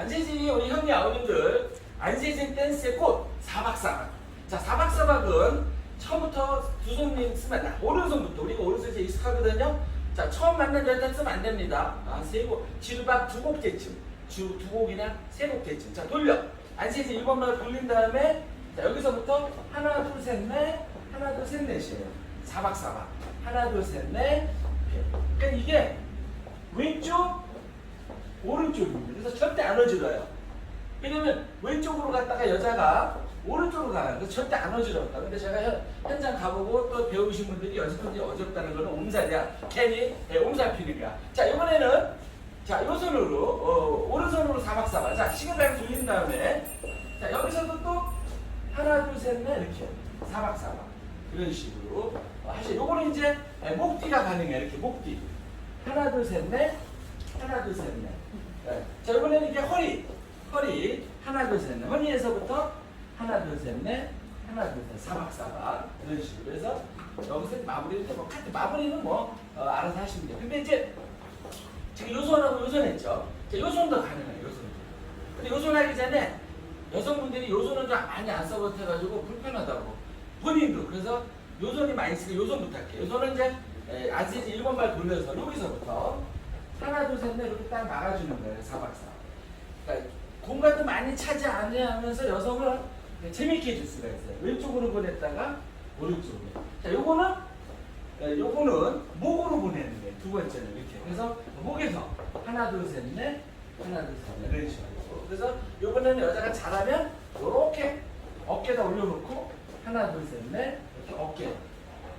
안세진이 우리 형님 아버님들 안세진 댄스의 꽃 사박사박. 자 사박사박은 처음부터 두 손님 쓰면 안 돼. 오른손부터 우리가 오른손이 익숙하거든요. 자 처음 만난 여자 쓰면 안 됩니다. 아세곡 지루박 두 곡째쯤 주 두 곡이나 세 곡째쯤. 자 돌려 안세진 일번만 돌린 다음에 자 여기서부터 하나 둘 셋 넷 하나 둘 셋 넷이에요. 사박사박 하나 둘 셋 넷. 그러니까 이게 왼쪽 오른쪽입니다. 그래서 절대 안 어지러요. 왜냐면 왼쪽으로 갔다가 여자가 오른쪽으로 가요. 그래서 절대 안 어지럽다. 근데 제가 현, 현장 가보고 또 배우신 분들이 지 어지럽다는 거는 옴살이야. 괜히 예, 옴살 피니까. 자, 이번에는 자, 요 손으로 어, 오른손으로 사박사박. 자, 시계를 돌린 다음에 자, 여기서도 또 하나, 둘, 셋, 넷 이렇게 사박사박. 이런 식으로 어, 하시. 요거는 이제 예, 목뒤가 가능해요. 이렇게 목뒤. 하나, 둘, 셋, 넷. 하나, 둘, 셋, 넷. 네. 자, 이번에는 이렇게 허리. 허리. 하나, 둘, 셋, 넷. 허리에서부터 하나, 둘, 셋, 넷. 하나, 둘, 셋. 사박사박. 이런 식으로 해서 여기서 마무리를 뭐, 카트 마무리는 뭐, 어, 알아서 하시면 돼요. 근데 이제 지금 요손하고 요손 했죠. 자, 요손도 가능해요, 요손. 근데 요손 하기 전에 여성분들이 요손은 좀 많이 안 써버텨가지고 불편하다고. 본인도. 그래서 요손이 많이 쓰니까 요손부터 할게요. 요손은 이제 에, 아시지 1번 발 돌려서 여기서부터 하나, 둘, 셋, 넷 이렇게 딱 막아주는 거예요, 사박사. 그러니까 공간도 많이 차지 않으면서 여성을 재밌게 해줄 수가 있어요. 왼쪽으로 보냈다가 오른쪽으로. 자, 요거는 에, 요거는 목으로 보내는 거예요. 두 번째는 이렇게. 그래서 목에서 하나, 둘, 셋, 넷, 하나, 둘, 셋, 넷 이런 식으로. 그래서 요번에는 여자가 잘하면 요렇게 어깨다 올려놓고 하나, 둘, 셋, 넷 이렇게 어깨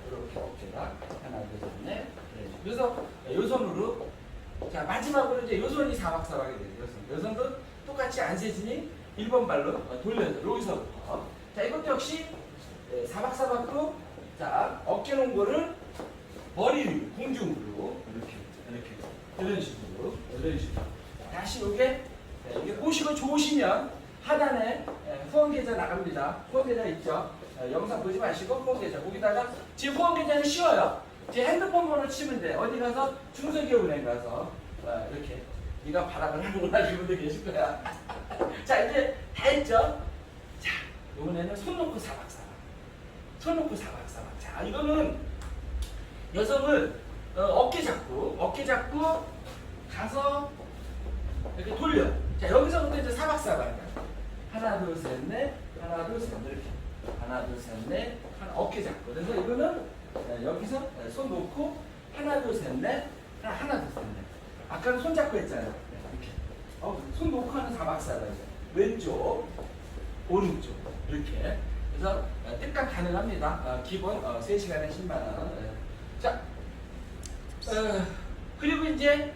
이렇게 어깨다 하나, 둘, 셋, 넷. 그래서 요 손으로 자 마지막으로 이제 요 손이 사박사박이 돼요. 요 손. 요 손도 똑같이 안세진이 1번 발로 어, 돌려서 여기서부터 자 이것도 역시 예, 사박사박도 자 어깨 농구를 머리 위로 공중으로 이렇게 이렇게 이런 식으로 이런 식으로 다시 요게 예, 이게 보시고 좋으시면 하단에 예, 후원 계좌 나갑니다. 후원 계좌 있죠. 예, 영상 보지 마시고 후원 계좌 거기다가 지금 후원 계좌는 쉬워요. 제 핸드폰 번호 치면 돼. 어디 가서 중소기업은행 가서 어, 이렇게 네가 발악을 하는구나 이런 분들 계실 거야. 자 이제 다 했죠. 자 이번에는 손 놓고 사박사박. 손 놓고 사박사박. 자 이거는 여성을 어, 어깨 잡고 어깨 잡고 가서 이렇게 돌려. 자 여기서부터 이제 사박사박. 하나 둘셋넷 하나 둘셋넷 이렇게 하나 둘셋넷 하나 어깨 잡고 그래서 이거는 네, 여기서 네, 손 놓고 하나 둘셋넷 하나 하나 둘셋넷 아까는 손 잡고 했잖아요 어, 손 놓고 하는 사박사박 왼쪽 오른쪽 이렇게 그래서 어, 뜻감 가능합니다 어, 기본 어, 3시간에 10만 원 네. 자 어, 그리고 이제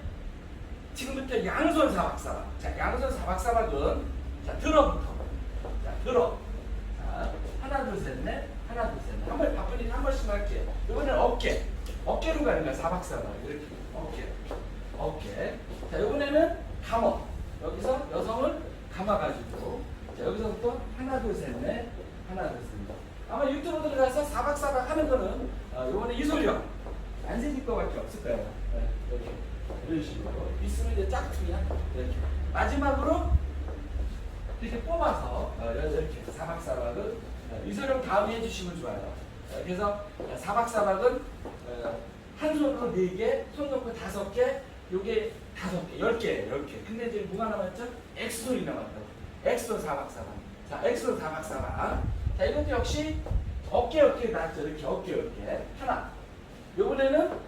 지금부터 양손 사박사박. 자, 양손 사박사박은 자 들어부터. 자 들어. 자 하나 둘 셋 넷. 하나 둘 셋 넷. 한번 바쁘니까 한 번씩 할게. 이번에는 어깨. 어깨로 가는 거야 사박사박. 이렇게 어깨. 어깨. 자 이번에는 감어. 여기서 여성을 감아가지고 자 여기서부터 하나 둘 셋 넷. 하나 둘 셋 넷. 아마 유튜브 들어가서 사박사박 하는 거는 어, 이번에 이소령 안세질 거밖에 없을 거예요. 네, 이렇게. 이런 식으로 있으면 이제 짝퉁이야 이렇게 마지막으로 이렇게 뽑아서 어, 이렇게 사박사박은 어, 이소룡 다음에 해주시면 좋아요 어, 그래서 어, 사박사박은 어, 한 손으로 네개손 놓고 다섯 개 요게 다섯 개, 열 개, 열 개. 근데 이제 뭐가 남았죠? 엑스손이 남았다고. 엑스손 사박사박. 자, 엑스손 사박사박. 자, 이것도 역시 어깨 어깨 낫죠. 이렇게 어깨 어깨. 하나. 요번에는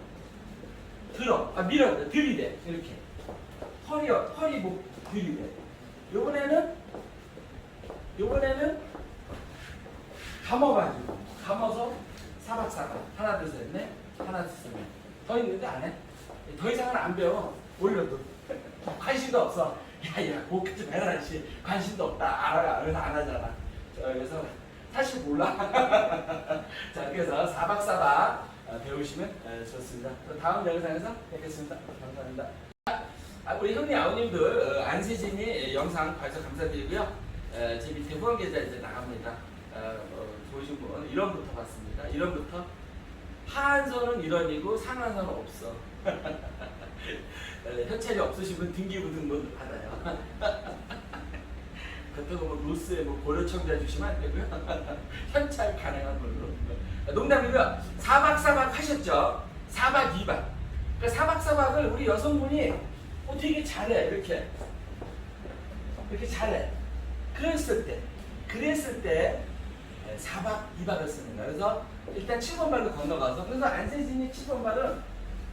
들어, 아 밀어, 들이대 이렇게 허리 허리 목 들이대. 요번에는 요번에는 감아가지고 감아서 사박사박 하나 둘 셋 넷 하나 둘 셋 넷 더 있는데 안 해? 더 이상은 안 배워 올려도 관심도 없어. 야야 목좀 해라 씨 관심도 없다 알아 그래서 안 하잖아. 자, 그래서 사실 몰라. 자 그래서 사박사박 어, 배우시면 어, 좋습니다. 또 다음 영상에서 뵙겠습니다. 감사합니다. 아, 우리 형님 아버님들 어, 안세진이 영상 봐주셔서 감사드리고요. 어, 제 밑에 후원 계좌 이제 나갑니다. 어, 어, 좋으신 분 1원부터 받습니다. 1원부터 하한선은 1원이고 상한선은 없어. 어, 현찰이 없으신 분 등기부 등본 받아요. 그렇다고 뭐 로스에 뭐 고려 청자 주시면 안 되고요. 현찰 가능한 걸로. 농담이고요. 4박 4박 하셨죠? 4박 2박. 그러니까 4박 4박을 우리 여성분이 어, 되게 잘해. 이렇게. 이렇게 잘해. 그랬을 때, 그랬을 때 4박 2박을 쓰는 거야. 그래서 일단 7번 발로 건너가서 그래서 안세진이 7번 발은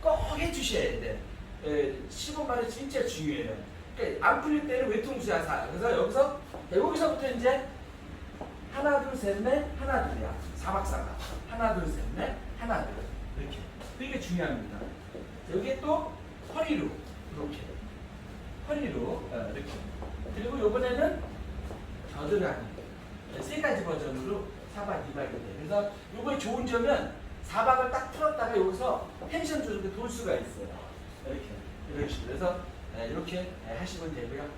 꼭 해주셔야 돼. 예, 7번 발이 진짜 중요해요. 그러니까 안 풀릴 때는 외통수야 사. 그래서 여기서 여기서부터 이제 하나 둘 셋 넷 하나 둘이야. 4박 4박. 하나 둘 셋 넷 하나 둘 이렇게. 되게 중요합니다. 여기에 또 허리로 이렇게 허리로 어, 이렇게. 그리고 요번에는 겨드랑이 세 가지 버전으로 4박 2박이 돼. 그래서 요거의 좋은 점은 4박을 딱 풀었다가 여기서 텐션 조절이 돌 수가 있어요. 이런 식으로 그래서 예, 이렇게 예, 하시면 되고요.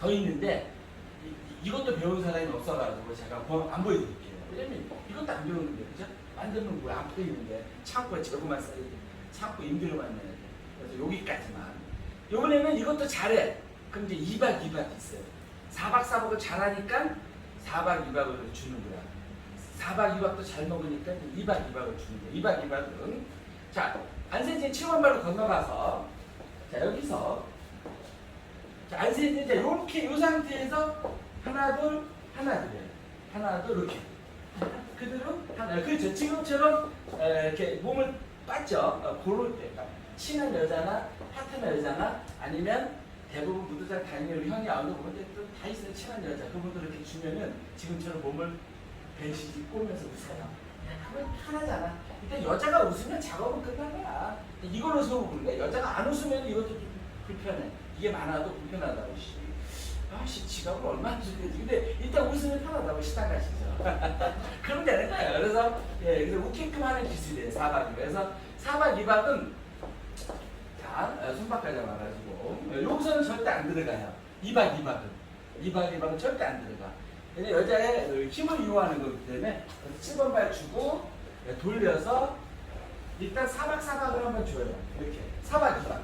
더 있는데 이, 것도 배운 사람이 없어가지고 제가 보- 안 보여드릴게요. 왜냐면 이것도 안 배우는데 그죠? 만드는 거안 보이는데 창고에 재고만 돼. 창고 임대료만 내야 돼. 그래서 여기까지만. 요번에는 이것도 잘해. 그럼 이제 2박 2박 있어요. 4박 4박을 잘하니까 4박 2박을 주는 거야. 4박 2박도 잘 먹으니까 2박 2박을 주는 거야. 2박 2박은. 자, 안세진 7번발로 건너가서 자, 여기서 자, 안세진 이제 이렇게 이 상태에서 하나 둘 하나 둘 하나 둘 이렇게. 그대로 하나 그렇죠. 지금처럼 에, 이렇게 몸을 빠져. 어, 고를 때 그러니까 친한 여자나 파트너 여자나 아니면 대부분 무도장 다니는 형이 아무도 보는데 또다 있어요. 친한 여자. 그분들 이렇게 주면은 지금처럼 몸을 배시지 꼬면서 웃어요 그러면 편하잖아. 일단 여자가 웃으면 작업은 끝난 거야. 이걸로 거야 여자가 안 웃으면 이것도 좀 불편해. 이게 많아도 불편하다고 씨. 아 씨 지갑을 얼마나 주는지? 근데 일단 웃으면 편하다고 시당 가시죠. 그럼 되는 거예요. 그래서 예 그래서 웃게끔 하는 기술이에요 4박이. 그래서 4박 2박은 자 어, 손바닥 잡아가지고. 어, 여기서는 절대 안 들어가요. 2박 2박은. 2박 2박은 절대 안 들어가 근데 여자의 그 힘을 이용하는 거기 때문에 7번 발 주고 예, 돌려서 일단 4박 4박을 한번 줘요. 이렇게. 4박 2박.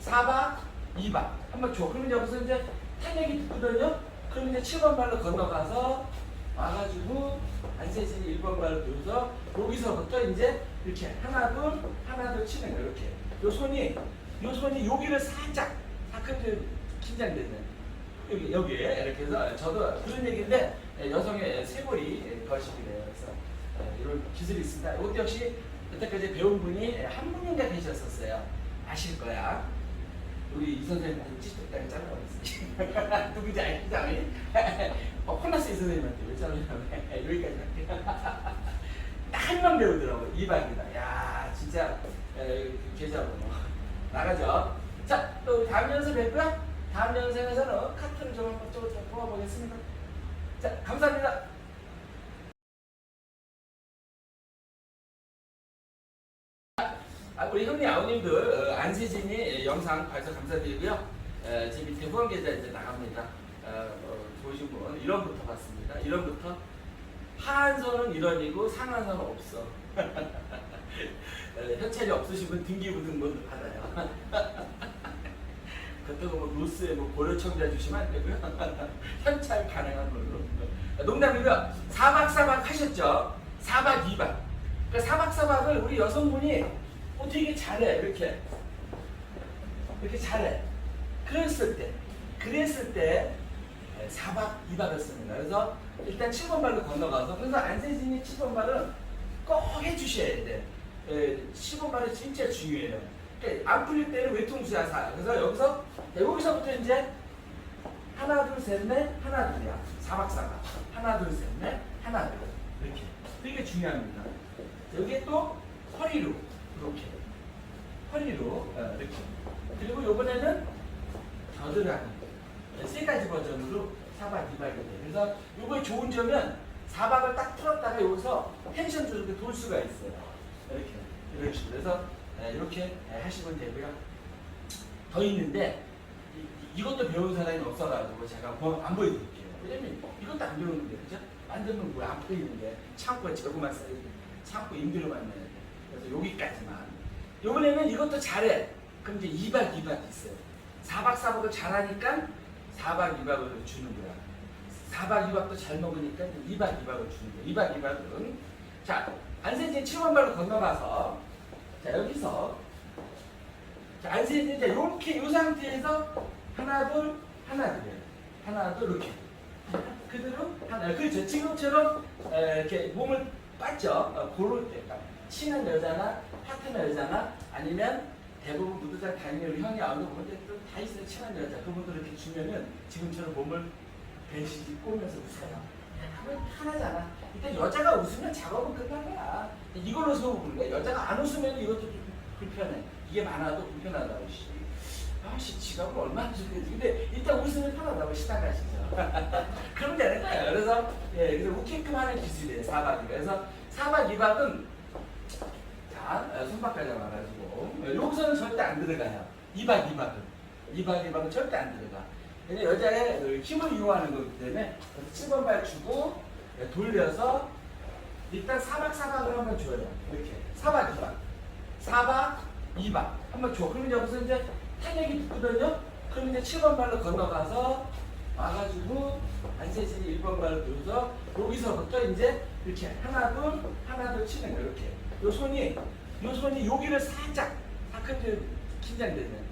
4박 2박. 한번 줘. 그러면 여기서 이제 탄력이 붙거든요? 그럼 이제 7번 발로 건너가서 와가지고 안세진이 1번 발로 들어서 여기서부터 이제 이렇게 하나 둘 하나 둘 치는 거예요. 이렇게. 요 손이 요 손이 여기를 살짝 사크를 긴장되는 여기 여기에 이렇게 해서 저도 그런 얘기인데 예, 여성의 쇄골이 거식이래요 그래서 예, 이런 기술이 있습니다. 이것도 역시 여태까지 배운 분이 예, 한 분인가 계셨었어요. 아실 거야. 우리 이 선생님한테 찌뚝딱 잘라버렸어요. 누구지 알지 않니? 어, 혼났어 이 선생님한테 왜 잘라냐면 여기까지 할게 한명 배우더라고 이박이다. 야 진짜 에, 계좌번호. 나가죠. 자 또 다음 연습 뵙고요 다음 연습에서는 카트를 좀 한번 좀 뽑아보겠습니다. 자 감사합니다. 아, 우리 형님 아우님들 어, 안세진이 영상 봐주셔서 감사드리고요. 에, 제 밑에 후원 계좌 이제 나갑니다. 어, 어, 좋으신 분 1원부터 받습니다. 1원부터. 하한선은 1원이고 상한선은 없어. 에, 현찰이 없으신 분 등기부등본 받아요 그렇다고 뭐 로스에 뭐 고려 청자 주시면 안 되고요. 현찰 가능한 걸로. 농담이고요. 4박 4박 하셨죠? 4박 2박. 그러니까 4박 4박을 우리 여성분이 어, 되게 잘해? 이렇게. 이렇게 잘해. 그랬을 때 그랬을 때 4박 2박을 쓰는 거야 그래서 일단 7번 발로 건너가서 그래서 안세진이 7번 발은 꼭 해주셔야 돼. 예, 7번 발이 진짜 중요해요 안 풀릴 때는 외통수야 사. 그래서 여기서 여기서부터 이제 하나 둘 셋 넷 하나 둘이야. 4박 4박 하나 둘 셋 넷 하나 둘. 이렇게. 되게 중요합니다. 여기에 또 허리로 이렇게. 허리로 어, 이렇게. 그리고 요번에는 겨드랑이. 세 가지 버전으로 4박 2박이 돼 그래서 요거의 좋은 점은 4박을 딱 풀었다가 여기서 텐션 조절이 돌 수가 있어요. 이렇게. 식으로 그래서 예, 이렇게 예, 하시면 되고요. 더 있는데 이, 것도 배운 사람이 없어가지고 제가 보- 안 보여드릴게요. 왜냐면 이것도 안 배우는데 그죠? 만드는 거안 보이는데 창고에 재고만 써야 돼 창고 임대료만 내야 돼 그래서 여기까지만. 요번에는 이것도 잘해. 그럼 이제 2박 2박 있어요. 4박 4박을 잘하니까 4박 2박을 주는 거야. 4박 2박도 잘 먹으니까 2박 2박을 주는 거야. 2박 2박은 자 안세진 7번 발로 건너가서 자 여기서. 자 안세진 이제 이렇게 이 상태에서 하나 둘 하나 둘 하나 둘 이렇게. 그대로 하나 그렇죠 지금처럼 에, 이렇게 몸을 빠져. 어, 고를 때 그러니까 친한 여자나 파트너 여자나 아니면 대부분 무도장 다니는 형이 아는 분들 다 있어요 친한 여자. 그분들 이렇게 주면은 지금처럼 몸을 배시지 꼬면서 웃어요 하면 편하잖아. 일단 여자가 웃으면 작업은 끝난 거야 이걸로 거야 여자가 안 웃으면 이것도 좀 불편해. 이게 많아도 불편하다고 씨. 아씨 지갑을 얼마나 주는지. 근데 일단 웃으면 편하다고 시당 가시죠. 그럼 되는 거예요. 그래서 예 그래서 웃게끔 하는 기술이에요 4박이. 그래서 4박 2박은 자 어, 손바닥에 와가지고. 어, 여기서는 절대 안 들어가요. 2박 2박은. 2박 2박은 절대 안 들어가 근데 여자의 그 힘을 이용하는 거기 때문에 7번 발 주고 예, 돌려서 일단 4박 4박을 한번 줘요. 이렇게. 4박 2박 4박 2박 한번 줘. 그러면 여기서 이제 탄력이 붙거든요. 그럼 이제 7번 발로 건너가서 와가지고 안세진이 1번 발로 들어서 여기서부터 이제 이렇게 하나 둘 하나 둘 치는 거 이렇게. 요 손이 요 손이 여기를 살짝 사클 긴장되는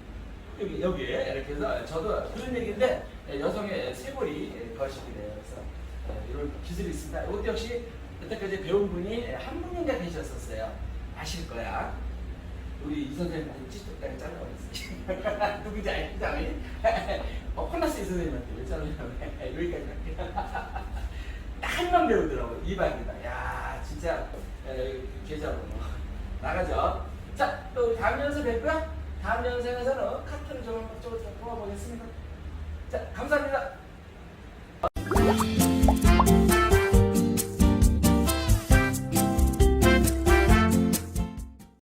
여기 여기에 이렇게 해서 저도 그런 얘기인데 예, 여성의 쇄골이 거식이래요 그래서 예, 이런 기술이 있습니다. 이것도 역시 여태까지 배운 분이 예, 한 분인가 계셨었어요. 아실 거야. 우리 이 선생님한테 찌뚝딱 잘라버렸어요. 누구지 알지 않니? 어, 혼났어 이 선생님한테 왜 잘라냐고 여기까지. 할게 한명 배우더라고 이박이다. 야 진짜 에, 계좌로 나가죠. 자 또 다음 연습 뵙고요 다음 영상에서는 카트를 좀 쪽으로 뽑아보겠습니다. 자, 감사합니다.